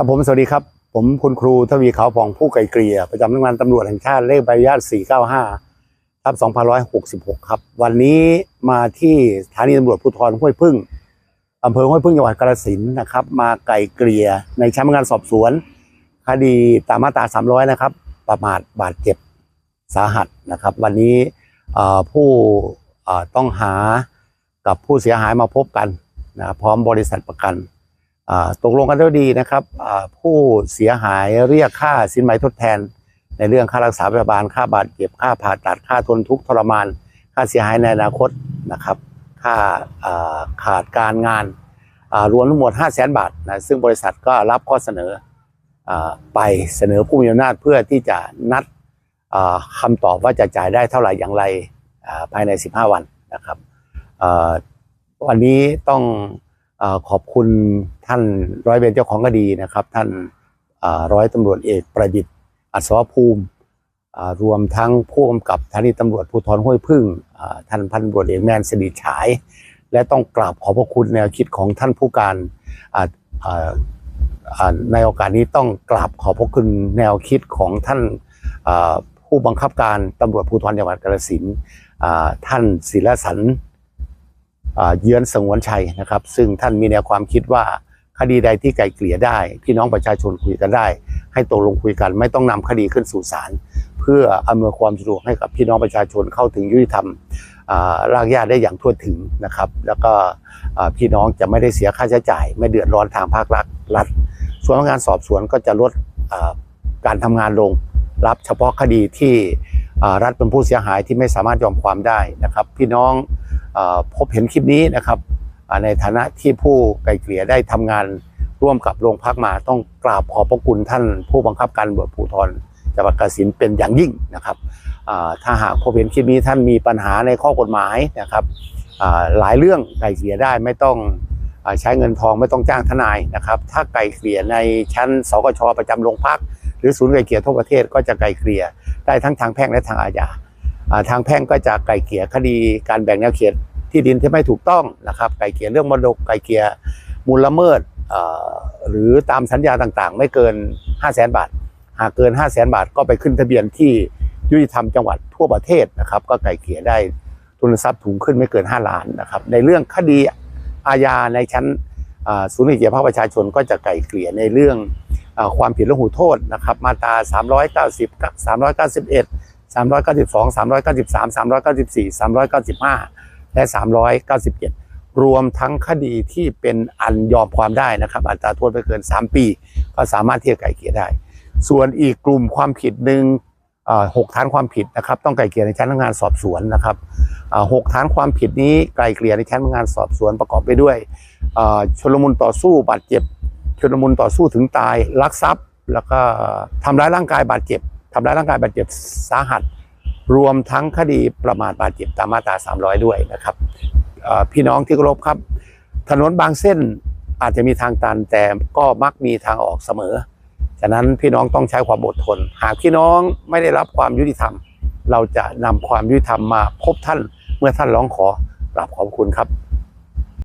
ครับผมสวัสดีครับ ผมคุณครูทวีขาวผ่องผู้ไกลเกลี่ยประจำสำนักงานตำรวจแห่งชาติเลขใบอนุญาต 495ทับ2566 ครับ วันนี้มาที่สถานีตำรวจภูธรห้วยพึ่งอำเภอห้วยพึ่งจังหวัดกาฬสินธุ์นะครับ มาไกลเกลี่ยในชั้นพนักงานสอบสวน คดีตามมาตรา 300 นะครับ ประมาทบาดเจ็บสาหัสนะครับ วันนี้ผู้ต้องหากับผู้เสียหายมาพบกันนะครับพร้อมบริษัทประกัน ตกลงกันด้วยดีนะครับผู้เสียหายเรียกค่าสินไหมทดแทน ในเรื่องค่ารักษาพยาบาลค่าบาดเจ็บค่าผ่าตัดค่าทนทุกข์ทรมาน ค่าเสียหายในอนาคตนะครับ ค่าขาดการงานรวมทั้งหมด 5 0 0แสนบาทนะซึ่งบริษัทก็รับข้อเสนออไปเสนอผู้มีอำนาจเพื่อที่จะนัดอ่าคำตอบว่าจะจ่ายได้เท่าไหร่อย่างไรภายใน 15 วันนะครับวันนี้ต้อง ขอบคุณท่านร้อยเวรเจ้าของคดีนะครับ ท่านร้อยตำรวจเอกประดิษฐ์ อัศวภูมิรวมทั้งผู้กำกับสถานีตำรวจภูธรห้วยพึ่งท่านพันตำรวจเอกแมนสดิฉาย และต้องกราบขอบพระคุณแนวคิดของท่านผู้การในโอกาสนี้ต้องกราบขอบพระคุณแนวคิดของท่านผู้บังคับการตำรวจภูธรจังหวัดกาฬสินธุ์ท่านศิลสัน เยือนสงวนชัยนะครับ ซึ่งท่านมีแนวความคิดว่าคดีใดที่ไกลเกลี่ยได้ พี่น้องประชาชนคุยกันได้ ให้ตกลงคุยกันไม่ต้องนำคดีขึ้นสู่ศาลเพื่ออำนวยความสะดวกให้กับพี่น้องประชาชนเข้าถึงยุติธรรมอ่ารากหญ้าได้อย่างทั่วถึงนะครับ แล้วก็พี่น้องจะไม่ได้เสียค่าใช้จ่าย ไม่เดือดร้อนทางภาครัฐรัฐส่วนพนักงานสอบสวนก็จะลดการทำงานลง รับเฉพาะคดีที่รัฐเป็นผู้เสียหายที่ไม่สามารถยอมความได้นะครับ พี่น้อง พบเห็นคลิปนี้นะครับในฐานะที่ผู้ไกลเกลี่ยได้ทำงานร่วมกับโรงพักมาต้องกราบขอบพระคุณท่านผู้บังคับการตำรวจภูธรจังหวัดกาฬสินธุ์เป็นอย่างยิ่งนะครับถ้าหากพบเห็นคลิปนี้ท่านมีปัญหาในข้อกฎหมายนะครับหลายเรื่องไกลเกลี่ยได้ไม่ต้องอใช้เงินทองไม่ต้องจ้างทนายนะครับ ถ้าไกลเกลี่ยในชั้นสกชประจำโรงพัก หรือศูนย์ไกลเกลี่ยทั่วประเทศก็จะไกลเกลี่ยได้ทั้งทางแพ่งและทางอาญา ทางแพ่งก็จะไกลเกลี่ยคดีการแบ่งแนวเขตที่ดินที่ไม่ถูกต้องนะครับไกลเกลี่ยเรื่องมรดกไกลเกลี่ยมูลละเมิดหรือตามสัญญาต่างๆ ไม่เกิน 5 0 0แสนบาท หากเกิน 5 0 0แสนบาทก็ไปขึ้นทะเบียนที่ยุติธรรมจังหวัดทั่วประเทศนะครับ ก็ไกลเกลี่ยได้ทุนทรัพย์ถุงขึ้นไม่เกิน 5 ล้านนะครับในเรื่องคดีอาญาในชั้นศูนย์ไกลเกี่ยภาคประชาชนก็จะไกลเกลี่ยในเรื่องอความผิดละหูโทษนะครับมาตรา390กับ391 392 393 394 395 และ 397 รวมทั้งคดีที่เป็นอันยอมความได้นะครับ อัตราโทษไม่เกิน 3 ปี ก็สามารถที่จะไก่เกลี่ยได้ ส่วนอีกกลุ่มความผิดหนึ่งหกฐานความผิดนะครับ ต้องไก่เกลี่ยในชั้นพนักงานสอบสวนนะครับหกฐานความผิดนี้ไก่เกลี่ยในชั้นพนักงานสอบสวนประกอบไปด้วยเอ่อชลมุนต่อสู้บาดเจ็บชนลมุนต่อสู้ถึงตายลักทรัพย์ แล้วก็ทำร้ายร่างกายบาดเจ็บ ทำร้ายร่างกายบาดเจ็บสาหัส รวมทั้งคดีประมาทบาดเจ็บตามมาตรา 300 ด้วยนะครับพี่น้องที่เคารพครับ ถนนบางเส้นอาจจะมีทางตันแต่ก็มักมีทางออกเสมอฉะนั้นพี่น้องต้องใช้ความอดทน หากพี่น้องไม่ได้รับความยุติธรรม เราจะนำความยุติธรรมมาพบท่านเมื่อท่านร้องขอกราบขอบคุณครับ